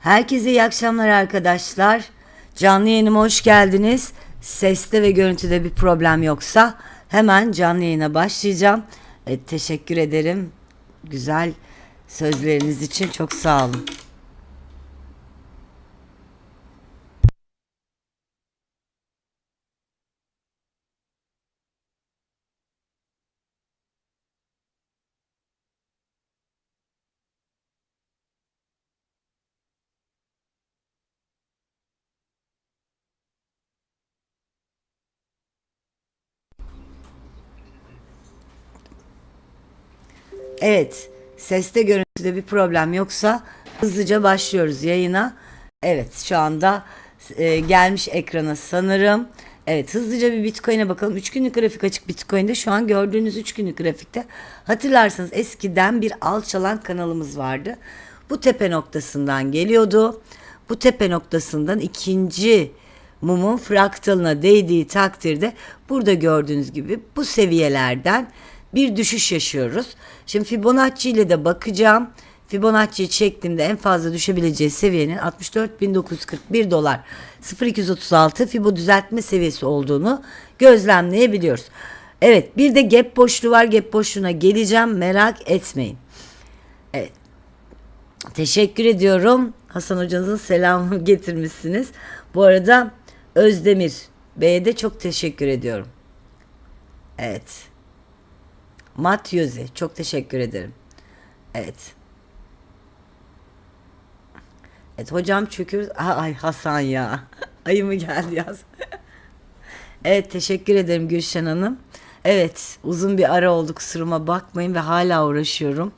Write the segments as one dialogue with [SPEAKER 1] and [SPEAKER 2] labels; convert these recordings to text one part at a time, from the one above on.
[SPEAKER 1] Herkese iyi akşamlar arkadaşlar. Canlı yayınıma hoş geldiniz. Seste ve görüntüde bir problem yoksa hemen canlı yayına başlayacağım. E, teşekkür ederim. Güzel sözleriniz için çok sağ olun. Evet, seste görüntüde bir problem yoksa hızlıca başlıyoruz yayına. Evet, şu anda e, gelmiş ekrana sanırım. Evet, hızlıca bir Bitcoin'e bakalım. 3 günlük grafik açık Bitcoin'de. Şu an gördüğünüz 3 günlük grafikte. Hatırlarsanız eskiden bir alçalan kanalımız vardı. Bu tepe noktasından geliyordu. Bu tepe noktasından ikinci mumun fraktalına değdiği takdirde burada gördüğünüz gibi bu seviyelerden bir düşüş yaşıyoruz. Şimdi Fibonacci ile de bakacağım. Fibonacci'yi çektiğimde en fazla düşebileceği seviyenin 64.941 dolar 0236 Fibo düzeltme seviyesi olduğunu gözlemleyebiliyoruz. Evet bir de gap boşluğu var. Gap boşluğuna geleceğim merak etmeyin. Evet. Teşekkür ediyorum. Hasan hocanızın selamını getirmişsiniz. Bu arada Özdemir Bey'e de çok teşekkür ediyorum. Evet. Matyöze çok teşekkür ederim. Evet. Evet hocam çökür. Ay Hasan ya. Ayı mı geldi yaz? evet teşekkür ederim Gülşen Hanım. Evet uzun bir ara oldu kusuruma bakmayın ve hala uğraşıyorum.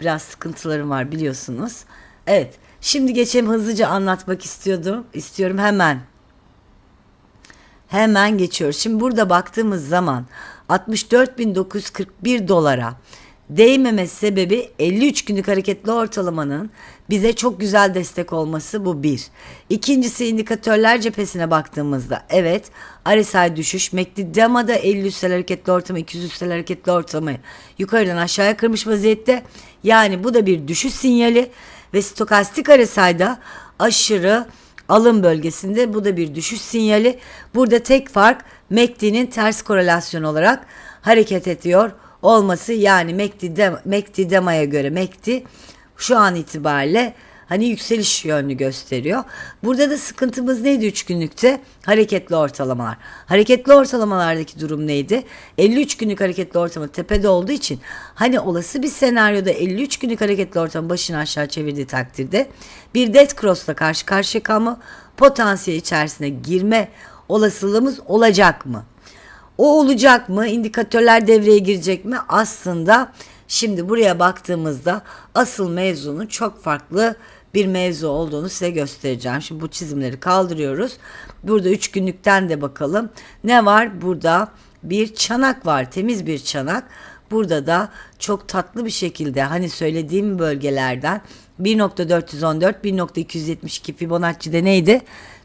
[SPEAKER 1] Biraz sıkıntılarım var biliyorsunuz. Evet şimdi geçelim hızlıca anlatmak istiyordum. İstiyorum hemen. Hemen geçiyoruz. Şimdi burada baktığımız zaman 64.941 dolara değmeme sebebi 53 günlük hareketli ortalamanın bize çok güzel destek olması bu bir. İkincisi indikatörler cephesine baktığımızda evet RSI düşüş MACD DAMA'da 50 üstel hareketli ortamı 200 üstel hareketli ortamı yukarıdan aşağıya kırmış vaziyette. Yani bu da bir düşüş sinyali ve stokastik RSI'da aşırı alım bölgesinde bu da bir düşüş sinyali. Burada tek fark MACD'nin ters korelasyon olarak hareket ediyor olması yani MACD, MACD DEMA'ya göre MACD şu an itibariyle hani yükseliş yönlü gösteriyor. Burada da sıkıntımız neydi 3 günlükte? Hareketli ortalamalar. Hareketli ortalamalardaki durum neydi? 53 günlük hareketli ortalama tepede olduğu için hani olası bir senaryoda 53 günlük hareketli ortalama başını aşağı çevirdiği takdirde bir dead cross'la karşı karşıya kalma potansiyeli içerisine girme olasılığımız olacak mı? O olacak mı? İndikatörler devreye girecek mi? Aslında şimdi buraya baktığımızda asıl mevzunun çok farklı bir mevzu olduğunu size göstereceğim. Şimdi bu çizimleri kaldırıyoruz. Burada 3 günlükten de bakalım. Ne var? Burada bir çanak var. Temiz bir çanak. Burada da çok tatlı bir şekilde hani söylediğim bölgelerden 1.414, 1.272 Fibonacci'de neydi?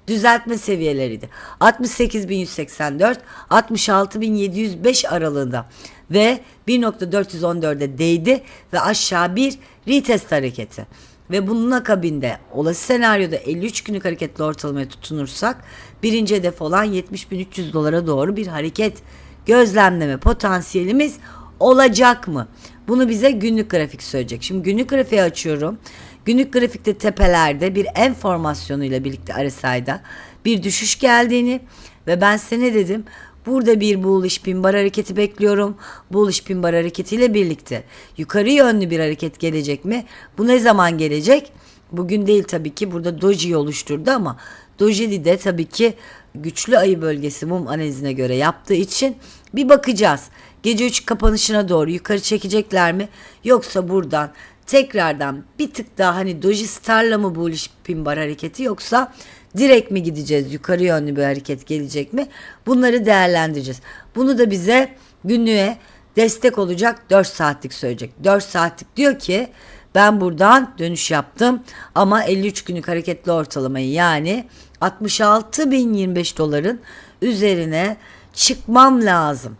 [SPEAKER 1] Düzeltme seviyeleriydi. 68.184, 66.705 aralığında ve 1.414'e değdi ve aşağı bir retest hareketi. Ve bunun akabinde olası senaryoda 53 günlük hareketli ortalamaya tutunursak birinci hedef olan 70.300 dolara doğru bir hareket gözlemleme potansiyelimiz olacak mı? Bunu bize günlük grafik söyleyecek. Şimdi günlük grafiği açıyorum. Günlük grafikte tepelerde bir en formasyonuyla birlikte RSI'da bir düşüş geldiğini ve ben size ne dedim? Burada bir bullish pin bar hareketi bekliyorum. Bullish pin bar hareketiyle birlikte yukarı yönlü bir hareket gelecek mi? Bu ne zaman gelecek? Bugün değil tabii ki burada doji oluşturdu ama doji de tabii ki güçlü ayı bölgesi mum analizine göre yaptığı için bir bakacağız. Gece 3 kapanışına doğru yukarı çekecekler mi? Yoksa buradan tekrardan bir tık daha hani doji starla mı bullish pin bar hareketi yoksa direkt mi gideceğiz yukarı yönlü bir hareket gelecek mi? Bunları değerlendireceğiz. Bunu da bize günlüğe destek olacak 4 saatlik söyleyecek. 4 saatlik diyor ki ben buradan dönüş yaptım ama 53 günlük hareketli ortalamayı yani 66.025 doların üzerine çıkmam lazım.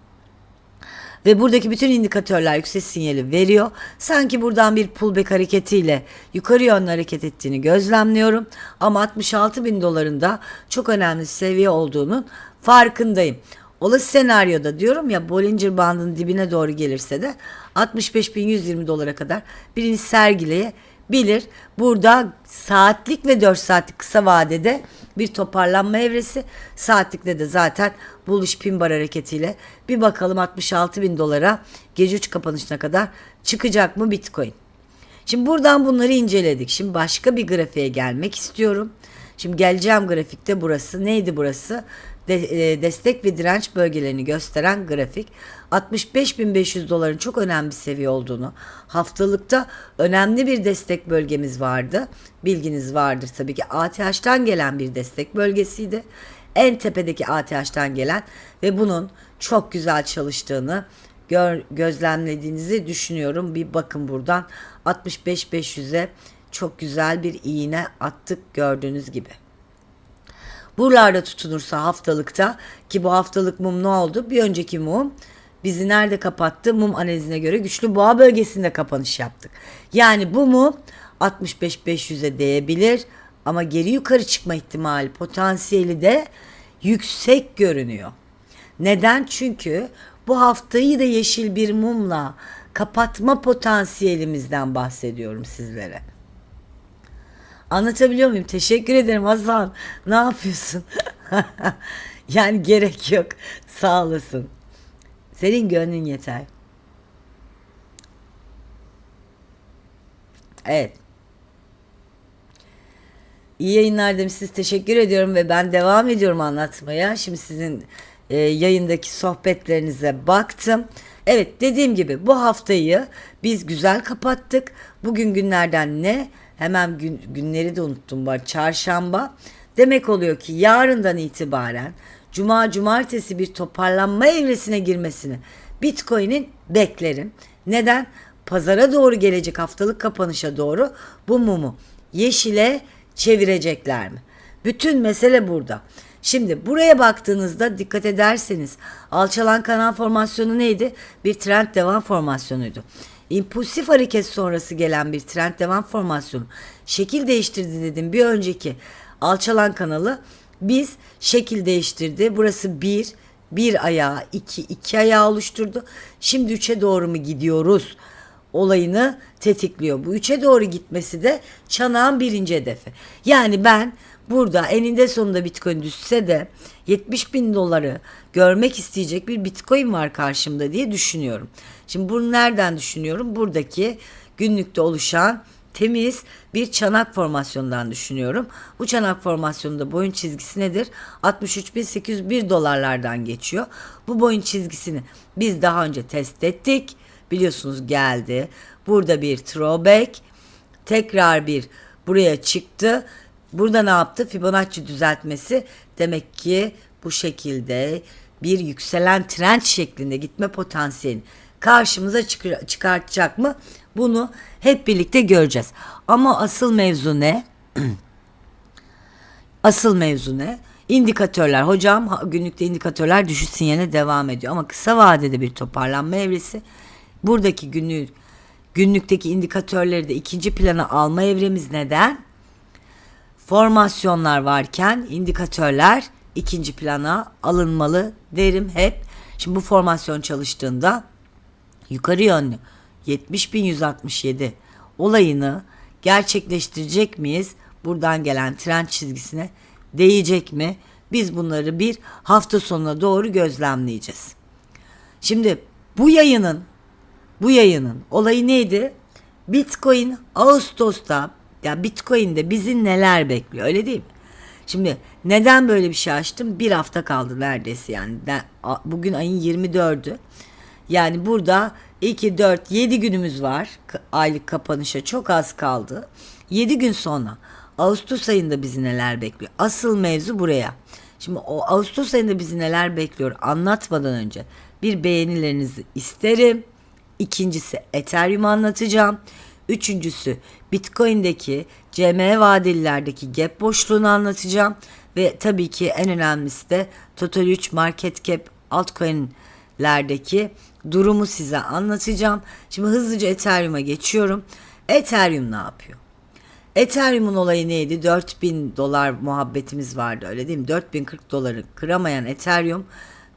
[SPEAKER 1] Ve buradaki bütün indikatörler yüksek sinyali veriyor. Sanki buradan bir pullback hareketiyle yukarı yönlü hareket ettiğini gözlemliyorum. Ama 66 bin dolarında çok önemli seviye olduğunun farkındayım. Olası senaryoda diyorum ya Bollinger bandının dibine doğru gelirse de 65.120 dolara kadar birini sergileyebilir. Burada saatlik ve 4 saatlik kısa vadede bir toparlanma evresi. Saatlikte de zaten bullish pin bar hareketiyle bir bakalım 66 bin dolara gece 3 kapanışına kadar çıkacak mı Bitcoin? Şimdi buradan bunları inceledik. Şimdi başka bir grafiğe gelmek istiyorum. Şimdi geleceğim grafikte burası. Neydi burası? De- e, destek ve direnç bölgelerini gösteren grafik. 65.500 doların çok önemli bir seviye olduğunu, haftalıkta önemli bir destek bölgemiz vardı. Bilginiz vardır tabii ki ATH'tan gelen bir destek bölgesiydi. En tepedeki ATH'tan gelen ve bunun çok güzel çalıştığını gör, gözlemlediğinizi düşünüyorum. Bir bakın buradan 65-500'e çok güzel bir iğne attık gördüğünüz gibi. Buralarda tutunursa haftalıkta ki bu haftalık mum ne oldu? Bir önceki mum bizi nerede kapattı? Mum analizine göre güçlü boğa bölgesinde kapanış yaptık. Yani bu mum 65-500'e değebilir ama geri yukarı çıkma ihtimali potansiyeli de yüksek görünüyor. Neden? Çünkü bu haftayı da yeşil bir mumla kapatma potansiyelimizden bahsediyorum sizlere. Anlatabiliyor muyum? Teşekkür ederim Hasan. Ne yapıyorsun? yani gerek yok. Sağ olasın. Senin gönlün yeter. Evet. İyi yayınlar demiş. Siz teşekkür ediyorum ve ben devam ediyorum anlatmaya. Şimdi sizin e, yayındaki sohbetlerinize baktım. Evet dediğim gibi bu haftayı biz güzel kapattık. Bugün günlerden ne? Hemen gün, günleri de unuttum var. Çarşamba. Demek oluyor ki yarından itibaren cuma cumartesi bir toparlanma evresine girmesini Bitcoin'in beklerim. Neden? Pazara doğru gelecek haftalık kapanışa doğru bu mumu yeşile çevirecekler mi? Bütün mesele burada. Şimdi buraya baktığınızda dikkat ederseniz alçalan kanal formasyonu neydi? Bir trend devam formasyonuydu. İmpulsif hareket sonrası gelen bir trend devam formasyonu şekil değiştirdi dedim bir önceki alçalan kanalı biz şekil değiştirdi. Burası bir, bir ayağı, iki, iki ayağı oluşturdu. Şimdi üçe doğru mu gidiyoruz? olayını tetikliyor. Bu üçe doğru gitmesi de çanağın birinci hedefi. Yani ben burada eninde sonunda bitcoin düşse de 70 bin doları görmek isteyecek bir bitcoin var karşımda diye düşünüyorum. Şimdi bunu nereden düşünüyorum? Buradaki günlükte oluşan temiz bir çanak formasyonundan düşünüyorum. Bu çanak formasyonunda boyun çizgisi nedir? 63.801 dolarlardan geçiyor. Bu boyun çizgisini biz daha önce test ettik. Biliyorsunuz geldi. Burada bir throwback. Tekrar bir buraya çıktı. Burada ne yaptı? Fibonacci düzeltmesi. Demek ki bu şekilde bir yükselen trend şeklinde gitme potansiyeli karşımıza çıkar, çıkartacak mı? Bunu hep birlikte göreceğiz. Ama asıl mevzu ne? asıl mevzu ne? İndikatörler. Hocam günlükte indikatörler düşüş sinyaline devam ediyor. Ama kısa vadede bir toparlanma evresi. Buradaki günlük günlükteki indikatörleri de ikinci plana alma evremiz neden? Formasyonlar varken indikatörler ikinci plana alınmalı derim hep. Şimdi bu formasyon çalıştığında yukarı yönlü 70.167 olayını gerçekleştirecek miyiz? Buradan gelen trend çizgisine değecek mi? Biz bunları bir hafta sonuna doğru gözlemleyeceğiz. Şimdi bu yayının bu yayının olayı neydi? Bitcoin Ağustos'ta ya Bitcoin'de bizi neler bekliyor öyle değil mi? Şimdi neden böyle bir şey açtım? Bir hafta kaldı neredeyse yani. Bugün ayın 24'ü. Yani burada 2, 4, 7 günümüz var. Aylık kapanışa çok az kaldı. 7 gün sonra Ağustos ayında bizi neler bekliyor? Asıl mevzu buraya. Şimdi o Ağustos ayında bizi neler bekliyor anlatmadan önce bir beğenilerinizi isterim. İkincisi Ethereum anlatacağım. Üçüncüsü Bitcoin'deki CME vadelilerdeki gap boşluğunu anlatacağım. Ve tabii ki en önemlisi de Total 3 Market Cap altcoin'lerdeki durumu size anlatacağım. Şimdi hızlıca Ethereum'a geçiyorum. Ethereum ne yapıyor? Ethereum'un olayı neydi? 4000 dolar muhabbetimiz vardı öyle değil mi? 4040 doları kıramayan Ethereum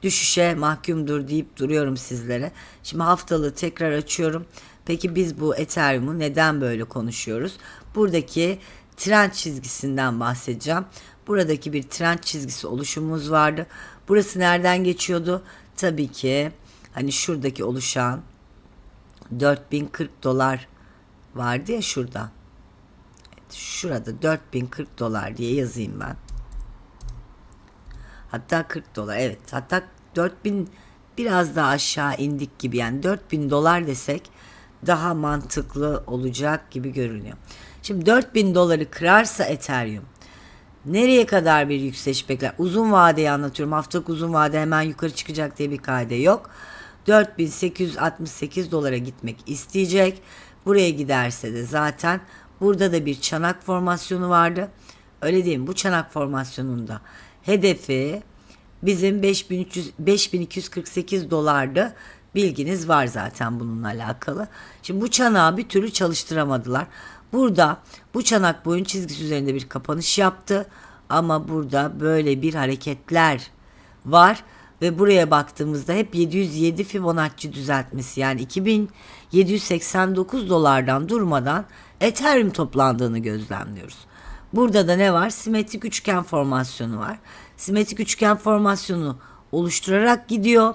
[SPEAKER 1] düşüşe mahkumdur deyip duruyorum sizlere. Şimdi haftalığı tekrar açıyorum. Peki biz bu Ethereum'u neden böyle konuşuyoruz? Buradaki trend çizgisinden bahsedeceğim. Buradaki bir trend çizgisi oluşumumuz vardı. Burası nereden geçiyordu? Tabii ki hani şuradaki oluşan 4040 dolar vardı ya şurada. Evet, şurada 4040 dolar diye yazayım ben. Hatta 40 dolar evet. Hatta 4000 biraz daha aşağı indik gibi yani 4000 dolar desek daha mantıklı olacak gibi görünüyor. Şimdi 4000 doları kırarsa Ethereum nereye kadar bir yükseliş bekler? Uzun vadeyi anlatıyorum. Haftalık uzun vade hemen yukarı çıkacak diye bir kaide yok. 4868 dolara gitmek isteyecek. Buraya giderse de zaten burada da bir çanak formasyonu vardı. Öyle değil mi? Bu çanak formasyonunda hedefi bizim 5300 5248 dolardı. Bilginiz var zaten bununla alakalı. Şimdi bu çanağı bir türlü çalıştıramadılar. Burada bu çanak boyun çizgisi üzerinde bir kapanış yaptı. Ama burada böyle bir hareketler var ve buraya baktığımızda hep 707 Fibonacci düzeltmesi yani 2789 dolardan durmadan Ethereum toplandığını gözlemliyoruz. Burada da ne var? Simetrik üçgen formasyonu var. Simetrik üçgen formasyonu oluşturarak gidiyor.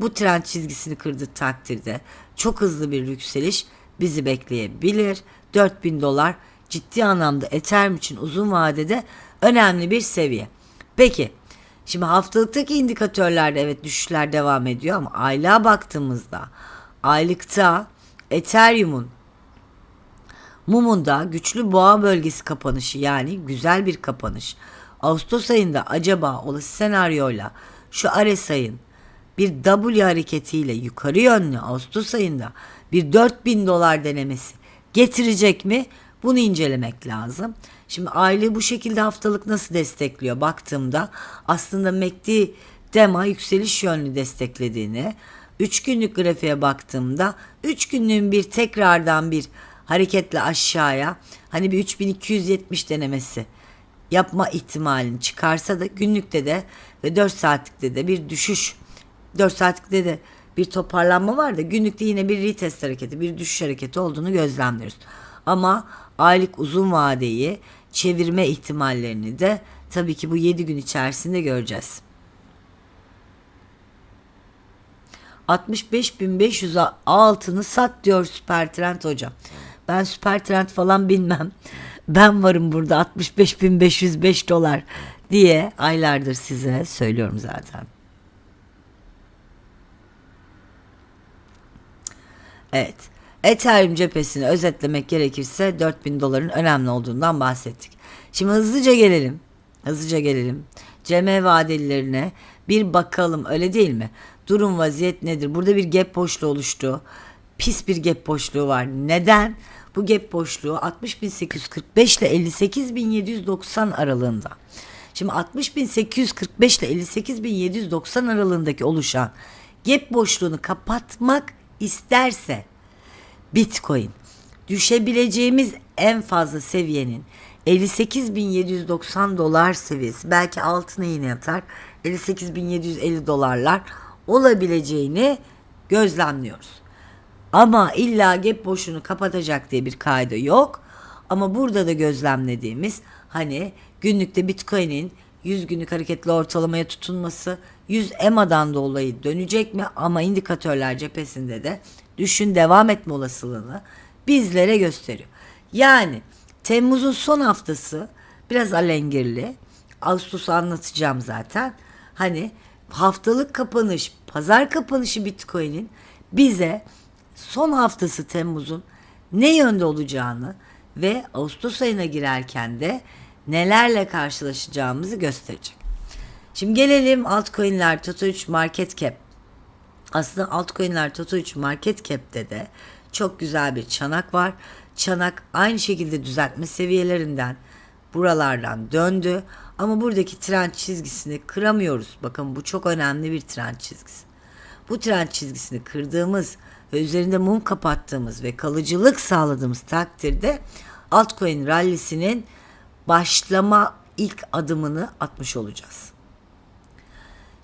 [SPEAKER 1] Bu trend çizgisini kırdığı takdirde çok hızlı bir yükseliş bizi bekleyebilir. 4000 dolar ciddi anlamda Ethereum için uzun vadede önemli bir seviye. Peki şimdi haftalıktaki indikatörlerde evet düşüşler devam ediyor ama aylığa baktığımızda aylıkta Ethereum'un Mumunda güçlü boğa bölgesi kapanışı yani güzel bir kapanış. Ağustos ayında acaba olası senaryoyla şu RSI'ın bir W hareketiyle yukarı yönlü Ağustos ayında bir 4000 dolar denemesi getirecek mi? Bunu incelemek lazım. Şimdi aylığı bu şekilde haftalık nasıl destekliyor baktığımda aslında MACD DEMA yükseliş yönlü desteklediğini 3 günlük grafiğe baktığımda 3 günlüğün bir tekrardan bir hareketle aşağıya hani bir 3270 denemesi yapma ihtimalini çıkarsa da günlükte de ve 4 saatlikte de bir düşüş 4 saatlikte de bir toparlanma var da günlükte yine bir retest hareketi bir düşüş hareketi olduğunu gözlemliyoruz. Ama aylık uzun vadeyi çevirme ihtimallerini de tabii ki bu 7 gün içerisinde göreceğiz. 65.500 altını sat diyor Süper Trend hocam. Ben Süper Trend falan bilmem. Ben varım burada 65.505 dolar diye aylardır size söylüyorum zaten. Evet. Ethereum cephesini özetlemek gerekirse 4000 doların önemli olduğundan bahsettik. Şimdi hızlıca gelelim. Hızlıca gelelim. CM vadelilerine bir bakalım öyle değil mi? Durum vaziyet nedir? Burada bir gap boşluğu oluştu. Pis bir gap boşluğu var. Neden? Bu gap boşluğu 60.845 ile 58.790 aralığında. Şimdi 60.845 ile 58.790 aralığındaki oluşan gap boşluğunu kapatmak isterse Bitcoin düşebileceğimiz en fazla seviyenin 58.790 dolar seviyesi belki altına yine yatar 58.750 dolarlar olabileceğini gözlemliyoruz. Ama illa gap boşluğunu kapatacak diye bir kaydı yok. Ama burada da gözlemlediğimiz hani günlükte Bitcoin'in 100 günlük hareketli ortalamaya tutunması 100 EMA'dan dolayı dönecek mi ama indikatörler cephesinde de düşün devam etme olasılığını bizlere gösteriyor. Yani Temmuz'un son haftası biraz alengirli. Ağustos'u anlatacağım zaten. Hani haftalık kapanış, pazar kapanışı Bitcoin'in bize son haftası Temmuz'un ne yönde olacağını ve Ağustos ayına girerken de nelerle karşılaşacağımızı gösterecek. Şimdi gelelim altcoin'ler Toto 3 market cap. Aslında altcoin'ler Toto 3 market cap'te de çok güzel bir çanak var. Çanak aynı şekilde düzeltme seviyelerinden buralardan döndü. Ama buradaki trend çizgisini kıramıyoruz. Bakın bu çok önemli bir trend çizgisi. bu trend çizgisini kırdığımız ve üzerinde mum kapattığımız ve kalıcılık sağladığımız takdirde altcoin rallisinin başlama ilk adımını atmış olacağız.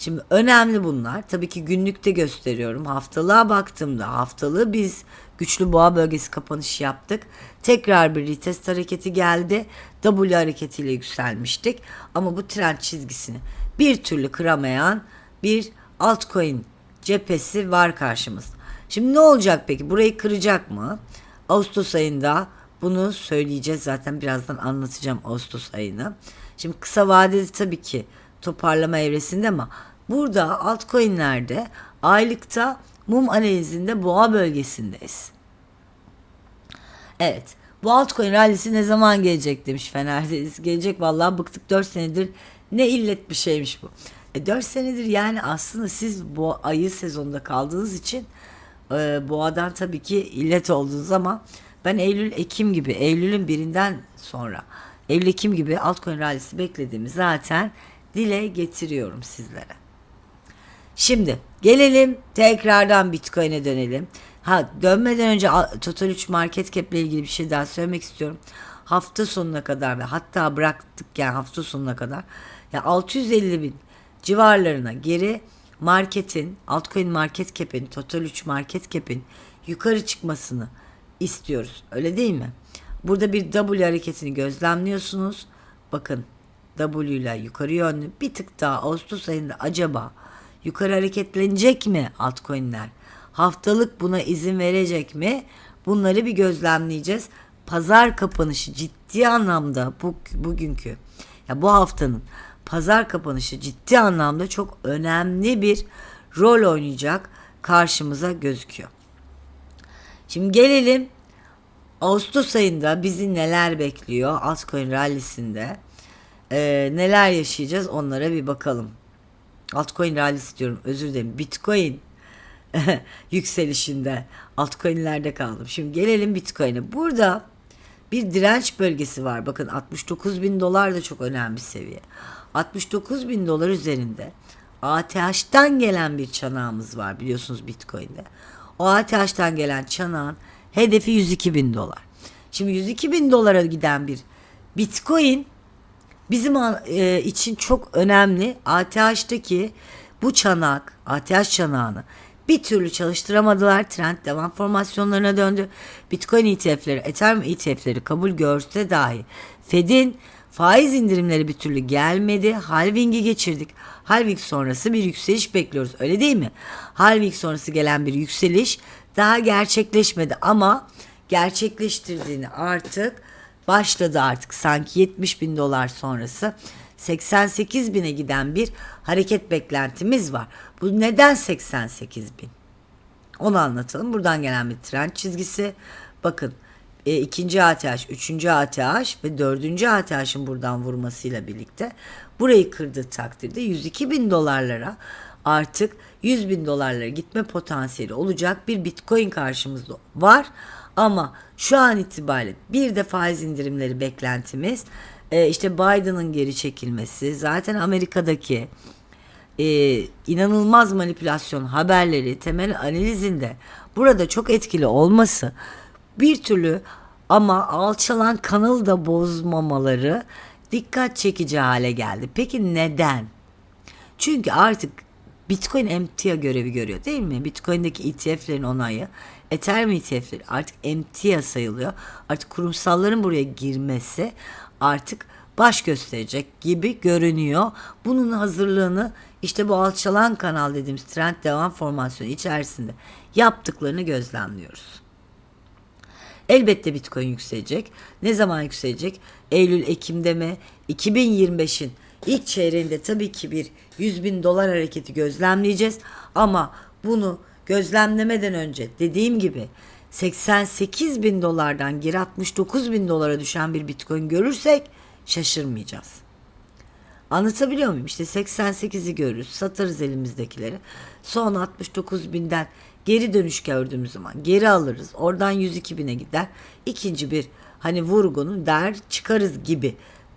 [SPEAKER 1] Şimdi önemli bunlar. Tabii ki günlükte gösteriyorum. Haftalığa baktığımda haftalığı biz güçlü boğa bölgesi kapanışı yaptık. Tekrar bir retest hareketi geldi. W hareketiyle yükselmiştik. Ama bu trend çizgisini bir türlü kıramayan bir altcoin cephesi var karşımızda. Şimdi ne olacak peki? Burayı kıracak mı? Ağustos ayında bunu söyleyeceğiz zaten birazdan anlatacağım Ağustos ayını. Şimdi kısa vadede tabii ki toparlama evresinde ama burada altcoin'lerde aylıkta mum analizinde boğa bölgesindeyiz. Evet. Bu altcoin rallisi ne zaman gelecek demiş Fener'deyiz. Gelecek vallahi bıktık 4 senedir. Ne illet bir şeymiş bu. E 4 senedir yani aslında siz bu ayı sezonunda kaldığınız için e, boğadan tabii ki illet oldunuz ama ben Eylül Ekim gibi Eylül'ün birinden sonra Eylül Ekim gibi altcoin rallisi beklediğimi zaten dile getiriyorum sizlere. Şimdi gelelim tekrardan Bitcoin'e dönelim. Ha dönmeden önce Total 3 Market Cap ile ilgili bir şey daha söylemek istiyorum. Hafta sonuna kadar ve hatta bıraktık yani hafta sonuna kadar ya 650 bin civarlarına geri marketin altcoin market cap'in Total 3 market cap'in yukarı çıkmasını istiyoruz. Öyle değil mi? Burada bir W hareketini gözlemliyorsunuz. Bakın W ile yukarı yönlü bir tık daha Ağustos ayında acaba yukarı hareketlenecek mi altcoin'ler? Haftalık buna izin verecek mi? Bunları bir gözlemleyeceğiz. Pazar kapanışı ciddi anlamda bu bugünkü ya bu haftanın pazar kapanışı ciddi anlamda çok önemli bir rol oynayacak karşımıza gözüküyor. Şimdi gelelim Ağustos ayında bizi neler bekliyor altcoin rallisinde. Ee, neler yaşayacağız onlara bir bakalım. Altcoin rallisi diyorum özür dilerim. Bitcoin yükselişinde altcoin'lerde kaldım. Şimdi gelelim Bitcoin'e. Burada bir direnç bölgesi var. Bakın 69 bin dolar da çok önemli bir seviye. 69 bin dolar üzerinde ATH'tan gelen bir çanağımız var biliyorsunuz Bitcoin'de. O ATH'tan gelen çanağın hedefi 102 bin dolar. Şimdi 102 bin dolara giden bir Bitcoin bizim e, için çok önemli. ATH'taki bu çanak, ATH çanağını bir türlü çalıştıramadılar. Trend devam formasyonlarına döndü. Bitcoin ETF'leri, Ethereum ETF'leri kabul görse dahi Fed'in faiz indirimleri bir türlü gelmedi. Halving'i geçirdik. Halving sonrası bir yükseliş bekliyoruz. Öyle değil mi? Halving sonrası gelen bir yükseliş daha gerçekleşmedi ama gerçekleştirdiğini artık başladı artık sanki 70 bin dolar sonrası 88 bine giden bir hareket beklentimiz var. Bu neden 88 bin? Onu anlatalım. Buradan gelen bir trend çizgisi. Bakın e, ikinci ATH, üçüncü ATH ve dördüncü ATH'ın buradan vurmasıyla birlikte burayı kırdığı takdirde 102 bin dolarlara artık 100 bin dolarlara gitme potansiyeli olacak bir bitcoin karşımızda var. Ama şu an itibariyle bir de faiz indirimleri beklentimiz e, işte Biden'ın geri çekilmesi zaten Amerika'daki e, inanılmaz manipülasyon haberleri temel analizinde burada çok etkili olması bir türlü ama alçalan kanalı da bozmamaları dikkat çekici hale geldi. Peki neden? Çünkü artık Bitcoin emtia görevi görüyor değil mi? Bitcoin'deki ETF'lerin onayı, Ethereum ETF'leri artık emtia sayılıyor. Artık kurumsalların buraya girmesi artık baş gösterecek gibi görünüyor. Bunun hazırlığını işte bu alçalan kanal dediğimiz trend devam formasyonu içerisinde yaptıklarını gözlemliyoruz. Elbette Bitcoin yükselecek. Ne zaman yükselecek? Eylül, Ekim'de mi? 2025'in ilk çeyreğinde tabii ki bir 100 bin dolar hareketi gözlemleyeceğiz. Ama bunu gözlemlemeden önce dediğim gibi 88 bin dolardan geri 69 bin dolara düşen bir Bitcoin görürsek şaşırmayacağız. Anlatabiliyor muyum? İşte 88'i görürüz, satarız elimizdekileri. Son 69 binden geri dönüş gördüğümüz zaman geri alırız. Oradan 102 bine gider. İkinci bir hani vurgunun der çıkarız gibi.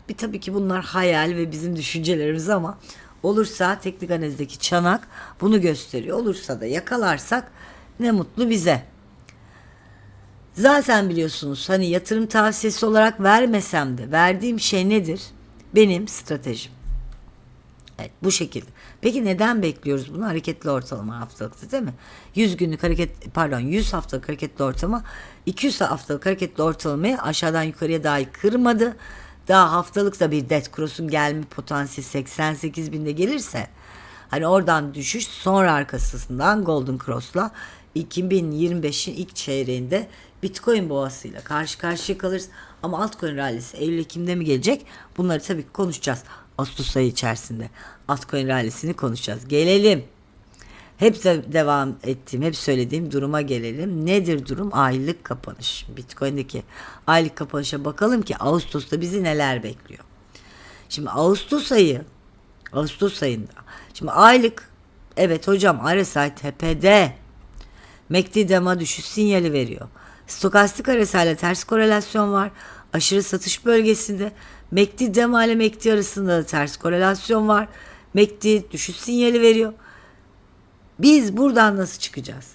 [SPEAKER 1] Bir tabii ki bunlar hayal ve bizim düşüncelerimiz ama Olursa teknik analizdeki çanak bunu gösteriyor. Olursa da yakalarsak ne mutlu bize. Zaten biliyorsunuz hani yatırım tavsiyesi olarak vermesem de verdiğim şey nedir? Benim stratejim. Evet bu şekilde. Peki neden bekliyoruz bunu? Hareketli ortalama haftalıkta değil mi? 100 günlük hareket pardon 100 haftalık hareketli ortalama 200 haftalık hareketli ortalamayı aşağıdan yukarıya dahi kırmadı. Daha haftalıkta bir dead cross'un gelme potansiyeli 88 binde gelirse hani oradan düşüş sonra arkasından golden cross'la 2025'in ilk çeyreğinde Bitcoin boğasıyla karşı karşıya kalırız. Ama altcoin rallisi Eylül-Ekim'de mi gelecek? Bunları tabii konuşacağız. Ağustos ayı içerisinde altcoin rallisini konuşacağız. Gelelim. Hep de devam ettiğim, hep söylediğim duruma gelelim. Nedir durum? Aylık kapanış. Bitcoin'deki aylık kapanışa bakalım ki Ağustos'ta bizi neler bekliyor. Şimdi Ağustos ayı, Ağustos ayında. Şimdi aylık, evet hocam RSI tepede. MACD dema düşüş sinyali veriyor. Stokastik RSI ile ters korelasyon var. Aşırı satış bölgesinde MACD dema ile MACD arasında da ters korelasyon var. MACD düşüş sinyali veriyor. Biz buradan nasıl çıkacağız?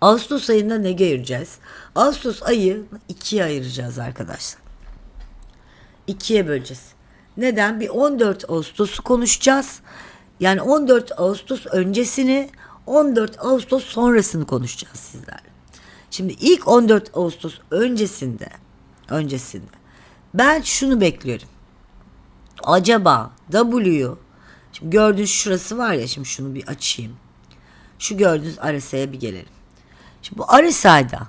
[SPEAKER 1] Ağustos ayında ne göreceğiz? Ağustos ayı ikiye ayıracağız arkadaşlar. İkiye böleceğiz. Neden? Bir 14 Ağustos'u konuşacağız. Yani 14 Ağustos öncesini 14 Ağustos sonrasını konuşacağız sizlerle. Şimdi ilk 14 Ağustos öncesinde öncesinde ben şunu bekliyorum. Acaba W'yu şimdi gördüğünüz şurası var ya şimdi şunu bir açayım. Şu gördüğünüz RSI'ye bir gelelim. Şimdi bu RSI'da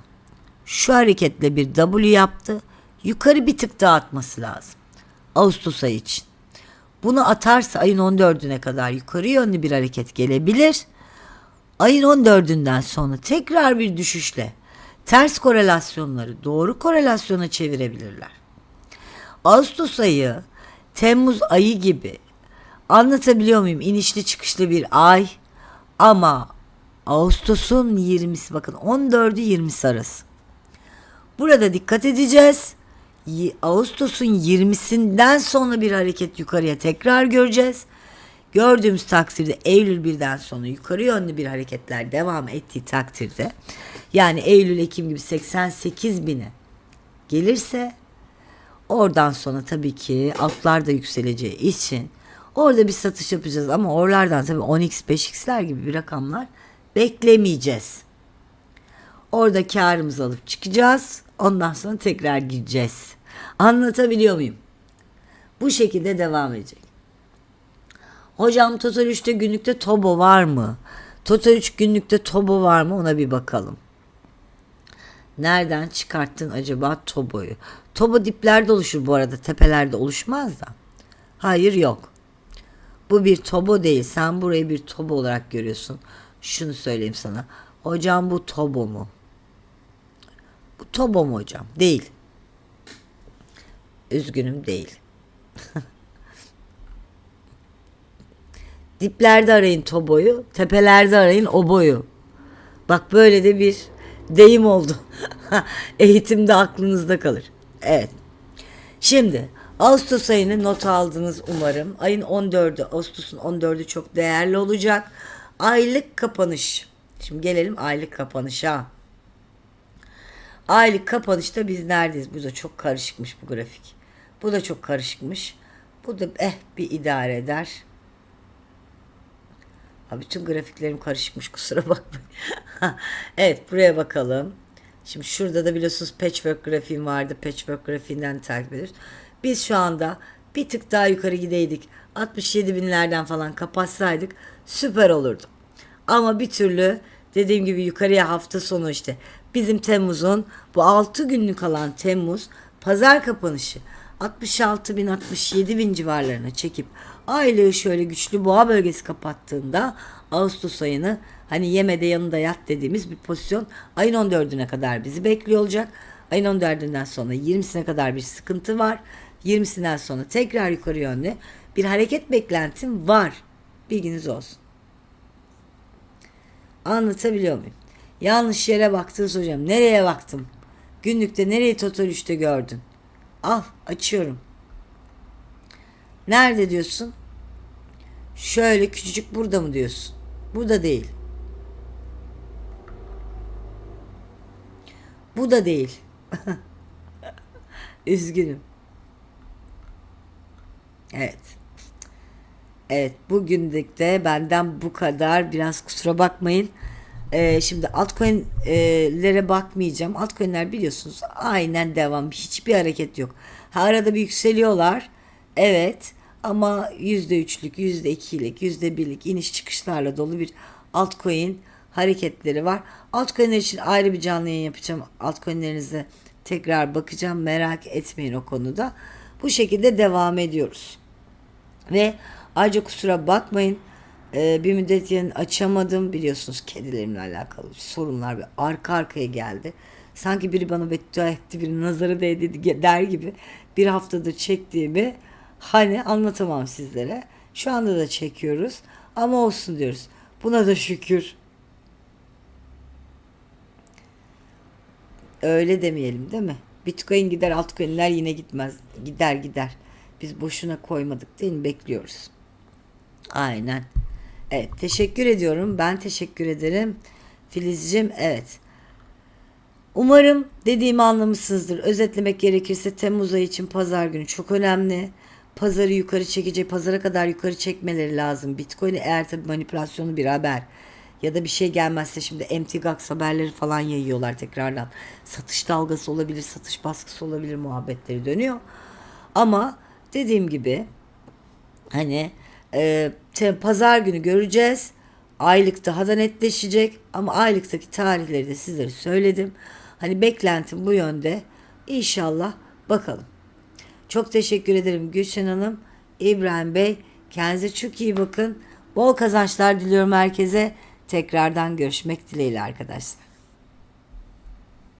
[SPEAKER 1] şu hareketle bir W yaptı. Yukarı bir tık daha atması lazım. Ağustos ayı için. Bunu atarsa ayın 14'üne kadar yukarı yönlü bir hareket gelebilir. Ayın 14'ünden sonra tekrar bir düşüşle ters korelasyonları doğru korelasyona çevirebilirler. Ağustos ayı Temmuz ayı gibi anlatabiliyor muyum? İnişli çıkışlı bir ay ama Ağustos'un 20'si bakın 14'ü 20'si arası. Burada dikkat edeceğiz. Ağustos'un 20'sinden sonra bir hareket yukarıya tekrar göreceğiz. Gördüğümüz takdirde Eylül birden sonra yukarı yönlü bir hareketler devam ettiği takdirde yani Eylül Ekim gibi 88 bine gelirse oradan sonra tabii ki altlar da yükseleceği için orada bir satış yapacağız ama oralardan tabii 10x 5x'ler gibi bir rakamlar beklemeyeceğiz. Orada karımızı alıp çıkacağız. Ondan sonra tekrar gireceğiz. Anlatabiliyor muyum? Bu şekilde devam edecek. Hocam Total 3'te günlükte Tobo var mı? Total 3 günlükte Tobo var mı? Ona bir bakalım. Nereden çıkarttın acaba Tobo'yu? Tobo diplerde oluşur bu arada. Tepelerde oluşmaz da. Hayır yok. Bu bir Tobo değil. Sen burayı bir Tobo olarak görüyorsun. Şunu söyleyeyim sana. Hocam bu Tobo mu? Bu Tobo mu hocam? Değil. Üzgünüm değil. Diplerde arayın Tobo'yu, tepelerde arayın Obo'yu. Bak böyle de bir deyim oldu. Eğitimde aklınızda kalır. Evet. Şimdi Ağustos ayını not aldınız umarım. Ayın 14'ü, Ağustos'un 14'ü çok değerli olacak. Aylık kapanış. Şimdi gelelim aylık kapanışa. Aylık kapanışta biz neredeyiz? Bu da çok karışıkmış bu grafik. Bu da çok karışıkmış. Bu da eh bir idare eder. Ha, bütün grafiklerim karışıkmış kusura bakmayın. evet buraya bakalım. Şimdi şurada da biliyorsunuz patchwork grafiğim vardı. Patchwork grafiğinden takip ediyoruz. Biz şu anda bir tık daha yukarı gideydik. 67 binlerden falan kapatsaydık süper olurdu. Ama bir türlü dediğim gibi yukarıya hafta sonu işte bizim Temmuz'un bu 6 günlük alan Temmuz pazar kapanışı 66 bin 67 bin civarlarına çekip aylığı şöyle güçlü boğa bölgesi kapattığında Ağustos ayını hani yemede yanında yat dediğimiz bir pozisyon ayın 14'üne kadar bizi bekliyor olacak. Ayın 14'ünden sonra 20'sine kadar bir sıkıntı var. 20'sinden sonra tekrar yukarı yönlü bir hareket beklentim var. Bilginiz olsun. Anlatabiliyor muyum? Yanlış yere baktınız hocam. Nereye baktım? Günlükte nereyi total 3'te gördün? Al açıyorum. Nerede diyorsun? Şöyle küçücük burada mı diyorsun? Burada değil. Bu da değil. Üzgünüm. Evet. Evet bugünlük de benden bu kadar. Biraz kusura bakmayın. Ee, şimdi altcoin'lere bakmayacağım. Altcoin'ler biliyorsunuz aynen devam. Hiçbir hareket yok. Ha, arada bir yükseliyorlar. Evet. Ama %3'lük, %2'lik, %1'lik iniş çıkışlarla dolu bir altcoin hareketleri var. Altcoin'ler için ayrı bir canlı yayın yapacağım. Altcoin'lerinize tekrar bakacağım. Merak etmeyin o konuda. Bu şekilde devam ediyoruz. Ve ayrıca kusura bakmayın e, bir müddet yayın açamadım. Biliyorsunuz kedilerimle alakalı sorunlar bir arka arkaya geldi. Sanki biri bana beddua etti, biri nazarı değdi der gibi bir haftadır çektiğimi hani anlatamam sizlere. Şu anda da çekiyoruz ama olsun diyoruz. Buna da şükür. Öyle demeyelim değil mi? Bitcoin gider altcoin'ler yine gitmez. Gider gider. Biz boşuna koymadık değil mi? Bekliyoruz. Aynen. Evet teşekkür ediyorum. Ben teşekkür ederim. Filizciğim evet. Umarım dediğimi anlamışsınızdır. Özetlemek gerekirse Temmuz ayı için pazar günü çok önemli. Pazarı yukarı çekecek, pazara kadar yukarı çekmeleri lazım. Bitcoin'i eğer tabii manipülasyonu bir haber ya da bir şey gelmezse şimdi MTGAX haberleri falan yayıyorlar tekrardan. Satış dalgası olabilir, satış baskısı olabilir muhabbetleri dönüyor. Ama dediğim gibi hani e, te- pazar günü göreceğiz. Aylık daha da netleşecek ama aylıktaki tarihleri de sizlere söyledim. Hani beklentim bu yönde. İnşallah bakalım. Çok teşekkür ederim Gülşen Hanım, İbrahim Bey. Kendinize çok iyi bakın. Bol kazançlar diliyorum herkese. Tekrardan görüşmek dileğiyle arkadaşlar.